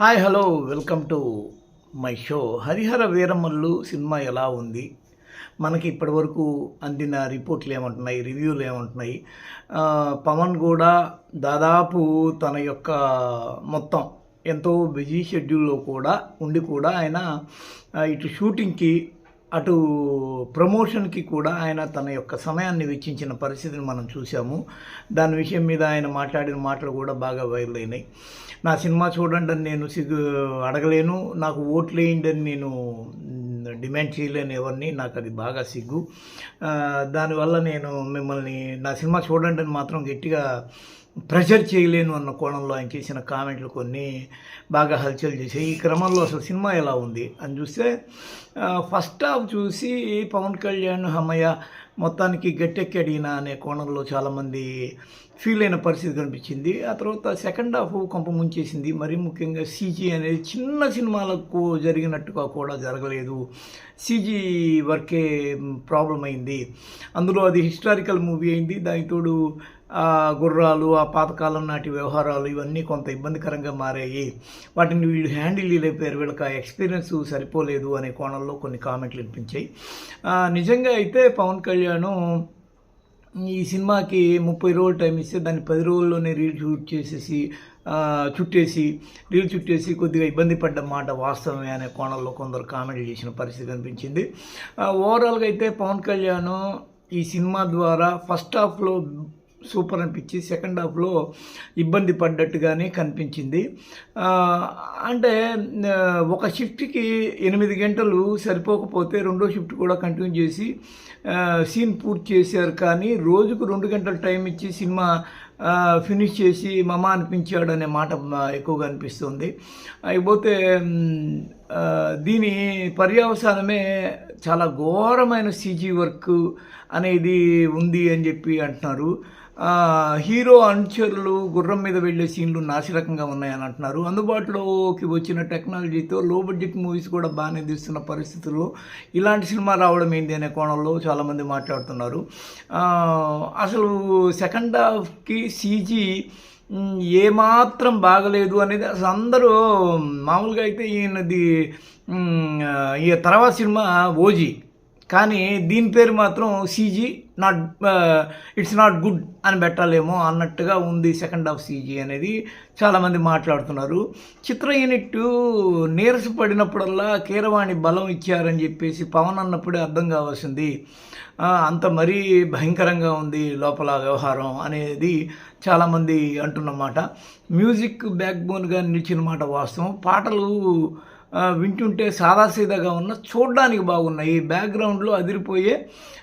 Hi hello welcome to my show. Harihara Veeramallu cinema ఎలా ఉంది? మనకి ఇప్పటివరకు అందిన రిపోర్ట్లు ఏమంటున్నాయి రివ్యూలు ఏమంటున్నాయి? పవన్ కూడా దాదాపు తన యొక్క మొత్తం ఎంతో బిజీ షెడ్యూల్లో కూడా ఉండి కూడా ఆయన ఇటు షూటింగ్కి అటు ప్రమోషన్కి కూడా ఆయన తన యొక్క సమయాన్ని వెచ్చించిన పరిస్థితిని మనం చూసాము దాని విషయం మీద ఆయన మాట్లాడిన మాటలు కూడా బాగా వైరల్ అయినాయి. నా సినిమా చూడండి అని నేను సిగ్గు అడగలేను. నాకు ఓట్లు వేయండి అని నేను డిమాండ్ చేయలేను ఎవరిని. నాకు అది బాగా సిగ్గు. దానివల్ల నేను మిమ్మల్ని నా సినిమా చూడండి అని మాత్రం గట్టిగా ప్రెషర్ చేయలేను అన్న కోణంలో ఆయన చేసిన కామెంట్లు కొన్ని బాగా హల్చల్ చేసాయి ఈ క్రమంలో అసలు సినిమా ఎలా ఉంది అని చూస్తే ఫస్ట్ హాఫ్ చూసి పవన్ కళ్యాణ్ హమ్మయ్య మొత్తానికి గట్టెక్కడినా అనే కోణంలో చాలామంది ఫీల్ అయిన పరిస్థితి కనిపించింది. ఆ తర్వాత సెకండ్ హాఫ్ కొంప ముంచేసింది. మరీ ముఖ్యంగా సీజీ అనేది చిన్న సినిమాలకు జరిగినట్టుగా కూడా జరగలేదు. సీజీ వర్కే ప్రాబ్లం అయింది. అందులో అది హిస్టారికల్ మూవీ అయింది. దానికి తోడు గుర్రాలు ఆ పాతకాలం నాటి వ్యవహారాలు ఇవన్నీ కొంత ఇబ్బందికరంగా మారాయి. వాటిని వీళ్ళు హ్యాండిల్ చేయలేకపోయారు. వీళ్ళకి ఆ ఎక్స్పీరియన్స్ సరిపోలేదు అనే కోణంలో కొన్ని కామెంట్లు వినిపించాయి. నిజంగా అయితే పవన్ కళ్యాణ్ ఈ సినిమాకి ముప్పై రోజులు టైం ఇస్తే దాన్ని పది రోజుల్లోనే రీల్ షూట్ చేసేసి చుట్టేసి రీల్ చుట్టేసి కొద్దిగా ఇబ్బంది పడ్డ మాట వాస్తవమే అనే కోణంలో కొందరు కామెంట్లు చేసిన పరిస్థితి కనిపించింది. ఓవరాల్గా అయితే పవన్ కళ్యాణ్ ఈ సినిమా ద్వారా ఫస్ట్ హాఫ్లో సూపర్ అనిపించి సెకండ్ హాఫ్లో ఇబ్బంది పడ్డట్టుగానే కనిపించింది. అంటే ఒక షిఫ్ట్కి ఎనిమిది గంటలు సరిపోకపోతే రెండో షిఫ్ట్ కూడా కంటిన్యూ చేసి సీన్ పూర్తి చేశారు. కానీ రోజుకు రెండు గంటల టైం ఇచ్చి సినిమా ఫినిష్ చేసి మమ అనిపించాడు అనే మాట ఎక్కువగా అనిపిస్తుంది. అయిపోతే దీని పర్యవసానమే చాలా ఘోరమైన సీజీ వర్క్ అనేది ఉంది అని చెప్పి అంటున్నారు. హీరో అనుచరులు గుర్రం మీద వెళ్ళే సీన్లు నాసిరకంగా ఉన్నాయని అంటున్నారు. అందుబాటులోకి వచ్చిన టెక్నాలజీతో లో బడ్జెట్ మూవీస్ కూడా బాగానే తీస్తున్న పరిస్థితుల్లో ఇలాంటి సినిమా రావడం ఏంది అనే కోణంలో చాలామంది మాట్లాడుతున్నారు. అసలు సెకండ్ హాఫ్కి సీజీ ఏమాత్రం బాగలేదు అనేది అసలు అందరూ మామూలుగా అయితే ఈయనది ఈ తర్వాత సినిమా ఓజీ. కానీ దీని పేరు మాత్రం CG not it's not good అని పెట్టాలేమో అన్నట్టుగా ఉంది సెకండ్ హాఫ్ సీజీ అనేది. చాలామంది మాట్లాడుతున్నారు. చిత్ర యూనిట్ నీరసపడినప్పుడల్లా కీరవాణి బలం ఇచ్చారని చెప్పేసి పవన్ అన్నప్పుడే అర్థం కావాల్సింది. అంత మరీ భయంకరంగా ఉంది లోపల వ్యవహారం అనేది చాలామంది అంటున్నమాట. మ్యూజిక్ బ్యాక్ బోన్గా నిలిచిన మాట వాస్తవం. పాటలు వింటుంటే సాదాసీదాగా ఉన్న చూడడానికి బాగున్నాయి బ్యాక్గ్రౌండ్లో అదిరిపోయే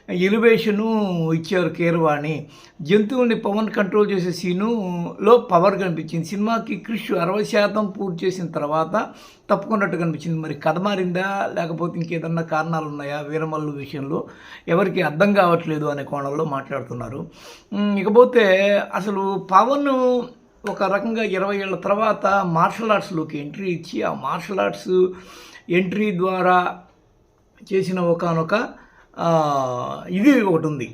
ఎలివేషను ఇచ్చారు కేర్వాణి. జంతువుల్ని పవన్ కంట్రోల్ చేసే సీనులో పవర్ కనిపించింది. సినిమాకి క్రిష్ అరవై శాతం పూర్తి చేసిన తర్వాత తప్పుకున్నట్టు కనిపించింది. మరి కథ మారిందా లేకపోతే ఇంకేదన్నా కారణాలు ఉన్నాయా వీరమల్లు విషయంలో? ఎవరికి అర్థం కావట్లేదు అనే కోణంలో మాట్లాడుతున్నారు. ఇకపోతే అసలు పవన్ ఒక రకంగా ఇరవై ఏళ్ళ తర్వాత మార్షల్ ఆర్ట్స్లోకి ఎంట్రీ ఇచ్చి ఆ మార్షల్ ఆర్ట్స్ ఎంట్రీ ద్వారా చేసిన ఒకనొక ఇది ఒకటి ఉంది.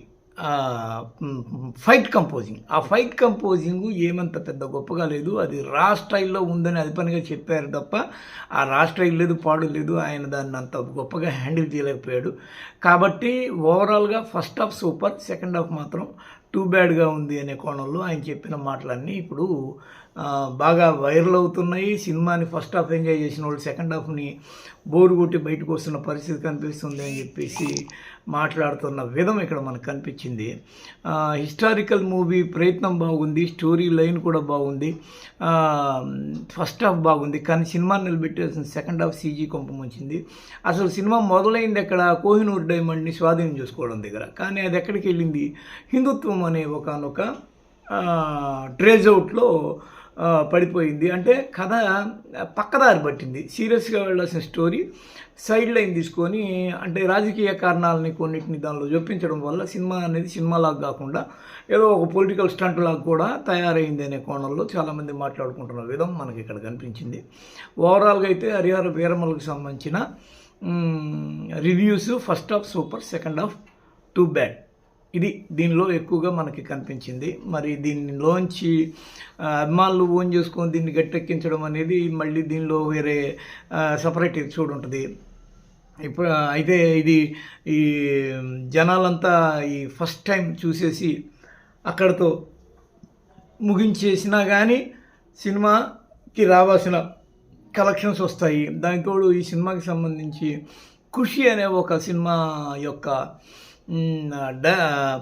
Fight composing. ఆ ఫైట్ కంపోజింగ్ ఏమంత పెద్ద గొప్పగా లేదు. అది రా స్టైల్లో ఉందని అది పనిగా చెప్పారు తప్ప ఆ రా స్టైల్ లేదు పాడు లేదు. ఆయన దాన్ని అంత గొప్పగా హ్యాండిల్ చేయలేకపోయాడు. కాబట్టి ఓవరాల్గా first half super second half మాత్రం టూ బ్యాడ్గా ఉంది అనే కోణంలో ఆయన చెప్పిన మాటలన్నీ ఇప్పుడు బాగా వైరల్ అవుతున్నాయి. సినిమాని ఫస్ట్ హాఫ్ ఎంజాయ్ చేసిన వాళ్ళు సెకండ్ హాఫ్ని బోరు కొట్టి బయటకు వస్తున్న పరిస్థితి కనిపిస్తుంది అని చెప్పేసి మాట్లాడుతున్న విధం ఇక్కడ మనకు కనిపించింది. హిస్టారికల్ మూవీ ప్రయత్నం బాగుంది స్టోరీ లైన్ కూడా బాగుంది. ఫస్ట్ హాఫ్ బాగుంది కానీ సినిమా నిలబెట్టేసిన సెకండ్ హాఫ్ సీజీ కొంప వచ్చింది. అసలు సినిమా మొదలైంది ఎక్కడ? కోహినూర్ డైమండ్ని స్వాధీనం చేసుకోవడం దగ్గర. కానీ అది ఎక్కడికి వెళ్ళింది? హిందుత్వం అనే ఒకనొక ట్రేజ్ అవుట్లో పడిపోయింది. అంటే కథ పక్కదారి పట్టింది. సీరియస్గా వెళ్ళాల్సిన స్టోరీ సైడ్ లైన్ తీసుకొని అంటే రాజకీయ కారణాలని కొన్నిటిని దానిలో జొప్పించడం వల్ల సినిమా అనేది సినిమాలాగా కాకుండా ఏదో ఒక పొలిటికల్ స్టంట్ లాగా కూడా తయారైంది అనే కోణంలో చాలామంది మాట్లాడుకుంటున్న విధం మనకి ఇక్కడ కనిపించింది. ఓవరాల్గా అయితే హరిహర వీరమలకు సంబంధించిన reviews first half super second half too bad. ఇది దీనిలో ఎక్కువగా మనకి కనిపించింది. మరి దీనిలోంచి అభిమానులు ఓన్ చేసుకొని దీన్ని గట్టెక్కించడం అనేది మళ్ళీ దీనిలో వేరే సపరేట్ ఎపిసోడ్ ఉంటుంది ఇప్పుడు అయితే ఇది ఈ జనాలంతా ఈ ఫస్ట్ టైం చూసేసి అక్కడతో ముగించేసినా కానీ సినిమాకి రావాల్సిన కలెక్షన్స్ వస్తాయి. దానికి తోడు ఈ సినిమాకి సంబంధించి ఖుషి అనే ఒక సినిమా యొక్క డ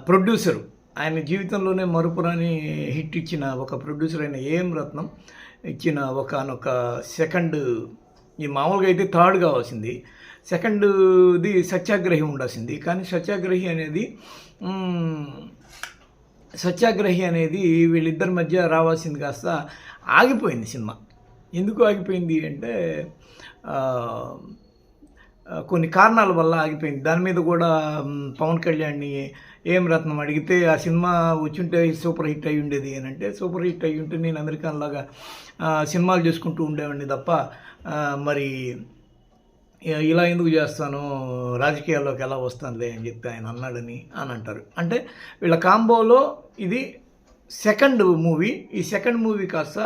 ప్రొడ్యూసరు. ఆయన జీవితంలోనే మరుపురాని హిట్ ఇచ్చిన ఒక ప్రొడ్యూసర్ అయిన ఏఎం రత్నం ఇచ్చిన ఒకనొక సెకండ్ ఈ మామూలుగా అయితే థర్డ్ కావాల్సింది. సెకండ్ది సత్యాగ్రహి ఉండాల్సింది. కానీ సత్యాగ్రహి అనేది సత్యాగ్రహి అనేది వీళ్ళిద్దరి మధ్య రావాల్సింది కాస్త ఆగిపోయింది సినిమా. ఎందుకు ఆగిపోయింది అంటే కొన్ని కారణాల వల్ల ఆగిపోయింది. దాని మీద కూడా పవన్ కళ్యాణ్ని ఏం రత్నం అడిగితే ఆ సినిమా వచ్చుంటే సూపర్ హిట్ అయి ఉండేది అని అంటే సూపర్ హిట్ అయి ఉంటే నేను అమెరికన్ లాగా సినిమాలు చేసుకుంటూ ఉండేవాడిని తప్ప మరి ఇలా ఎందుకు చేస్తాను? రాజకీయాల్లోకి ఎలా వస్తానులే అని చెప్పి ఆయన అన్నాడని అని అంటారు. అంటే వీళ్ళ కాంబోలో ఇది సెకండ్ మూవీ. ఈ సెకండ్ మూవీ కాస్త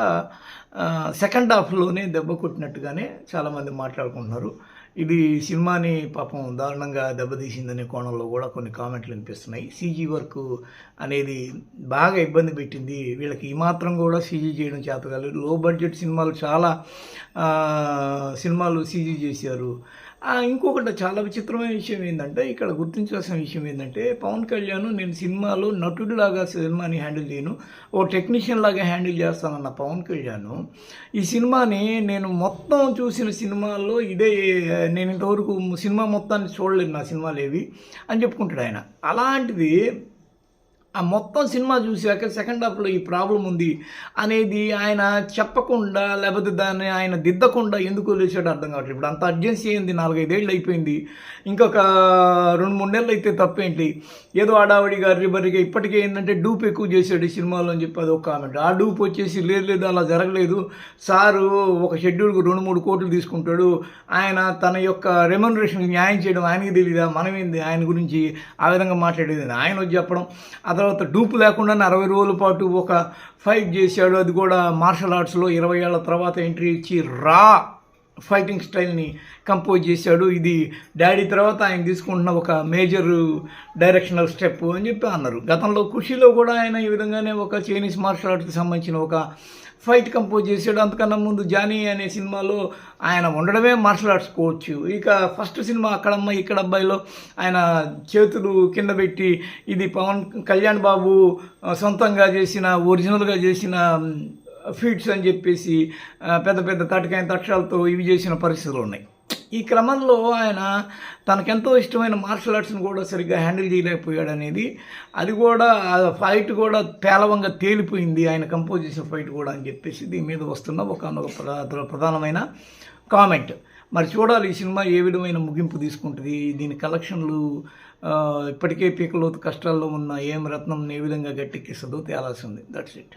సెకండ్ హాఫ్లోనే దెబ్బ కొట్టినట్టుగానే చాలామంది మాట్లాడుకుంటున్నారు. ఇది సినిమాని పాపం దారుణంగా దెబ్బతీసిందనే కోణంలో కూడా కొన్ని కామెంట్లు వినిపిస్తున్నాయి. సీజీ వర్క్ అనేది బాగా ఇబ్బంది పెట్టింది. వీళ్ళకి ఈ మాత్రం కూడా సీజీ చేయడం చేత కాలేదు లో బడ్జెట్ సినిమాలు చాలా సినిమాలు సీజీ చేశారు. ఇంకొకటి చాలా విచిత్రమైన విషయం ఏంటంటే ఇక్కడ గుర్తించాల్సిన విషయం ఏంటంటే పవన్ కళ్యాణ్ నేను సినిమాలో నటుడిలాగా సినిమాని హ్యాండిల్ చేయను ఓ టెక్నీషియన్ లాగా హ్యాండిల్ చేస్తానన్న పవన్ కళ్యాణ్. ఈ సినిమాని నేను మొత్తం చూసిన సినిమాల్లో ఇదే నేను ఇంతవరకు సినిమా మొత్తాన్ని చూడలేదు నా సినిమాలు ఏవి అని చెప్పుకుంటాడు ఆయన. అలాంటిది ఆ మొత్తం సినిమా చూసాక సెకండ్ హాఫ్లో ఈ ప్రాబ్లం ఉంది అనేది ఆయన చెప్పకుండా లేకపోతే దాన్ని ఆయన దిద్దకుండా ఎందుకు వదిలేసాడో అర్థం కావట్లేదు. ఇప్పుడు అంత అర్జెన్సీ అయింది నాలుగైదేళ్ళు అయిపోయింది. ఇంకొక రెండు మూడు నెలలు అయితే తప్పేంటి? ఏదో ఆడావిడిగా రిబరిగా ఇప్పటికే ఏంటంటే డూప్ ఎక్కువ చేశాడు ఈ సినిమాలో అని చెప్పి అదొక కామెంట్ ఆ డూప్ వచ్చేసి లేదు లేదు అలా జరగలేదు. సారు ఒక షెడ్యూల్కి రెండు మూడు కోట్లు తీసుకుంటాడు. ఆయన తన యొక్క రెమ్యునరేషన్కి న్యాయం చేయడం ఆయనకి తెలియదా మనమేంది? ఆయన గురించి ఆ విధంగా మాట్లాడేది ఆయన వచ్చి చెప్పడం. అతను తర్వాత డూపు లేకుండా అరవై రోజుల పాటు ఒక ఫైట్ చేశాడు. అది కూడా మార్షల్ ఆర్ట్స్లో ఇరవై ఏళ్ళ తర్వాత ఎంట్రీ ఇచ్చి రా ఫైటింగ్ స్టైల్ని కంపోజ్ చేశాడు. ఇది డాడీ తర్వాత ఆయన తీసుకుంటున్న ఒక మేజర్ డైరెక్షనల్ స్టెప్ అని చెప్పి అన్నారు. గతంలో ఖుషీలో కూడా ఆయన ఈ విధంగానే ఒక చైనీస్ మార్షల్ ఆర్ట్స్కి సంబంధించిన ఒక ఫైట్ కంపోజ్ చేశాడు. అంతకన్నా ముందు జానీ అనే సినిమాలో ఆయన ఉండడమే మార్షల్ ఆర్ట్స్ కోచ్. ఇక ఫస్ట్ సినిమా అక్కడమ్మ ఇక్కడ అబ్బాయిలో ఆయన చేతులు కింద పెట్టి ఇది పవన్ కళ్యాణ్ బాబు సొంతంగా చేసిన ఒరిజినల్గా చేసిన ఫీట్స్ అని చెప్పేసి పెద్ద పెద్ద తటకాయ తక్షాలతో ఇవి చేసిన పరిస్థితులు ఉన్నాయి. ఈ క్రమంలో ఆయన తనకెంతో ఇష్టమైన మార్షల్ ఆర్ట్స్ని కూడా సరిగ్గా హ్యాండిల్ చేయలేకపోయాడు అనేది అది కూడా ఫైట్ కూడా పేలవంగా తేలిపోయింది. ఆయన కంపోజ్ చేసిన ఫైట్ కూడా అని చెప్పేసి దీని మీద వస్తున్న ఒక ప్రధానమైన కామెంట్. మరి చూడాలి ఈ సినిమా ఏ విధమైన ముగింపు తీసుకుంటుంది? దీని కలెక్షన్లు ఇప్పటికే పీకలోతు కష్టాల్లో ఉన్న ఏం రత్నం ఏ విధంగా గట్టెక్కిస్తుందో తేలాల్సి ఉంది. That's it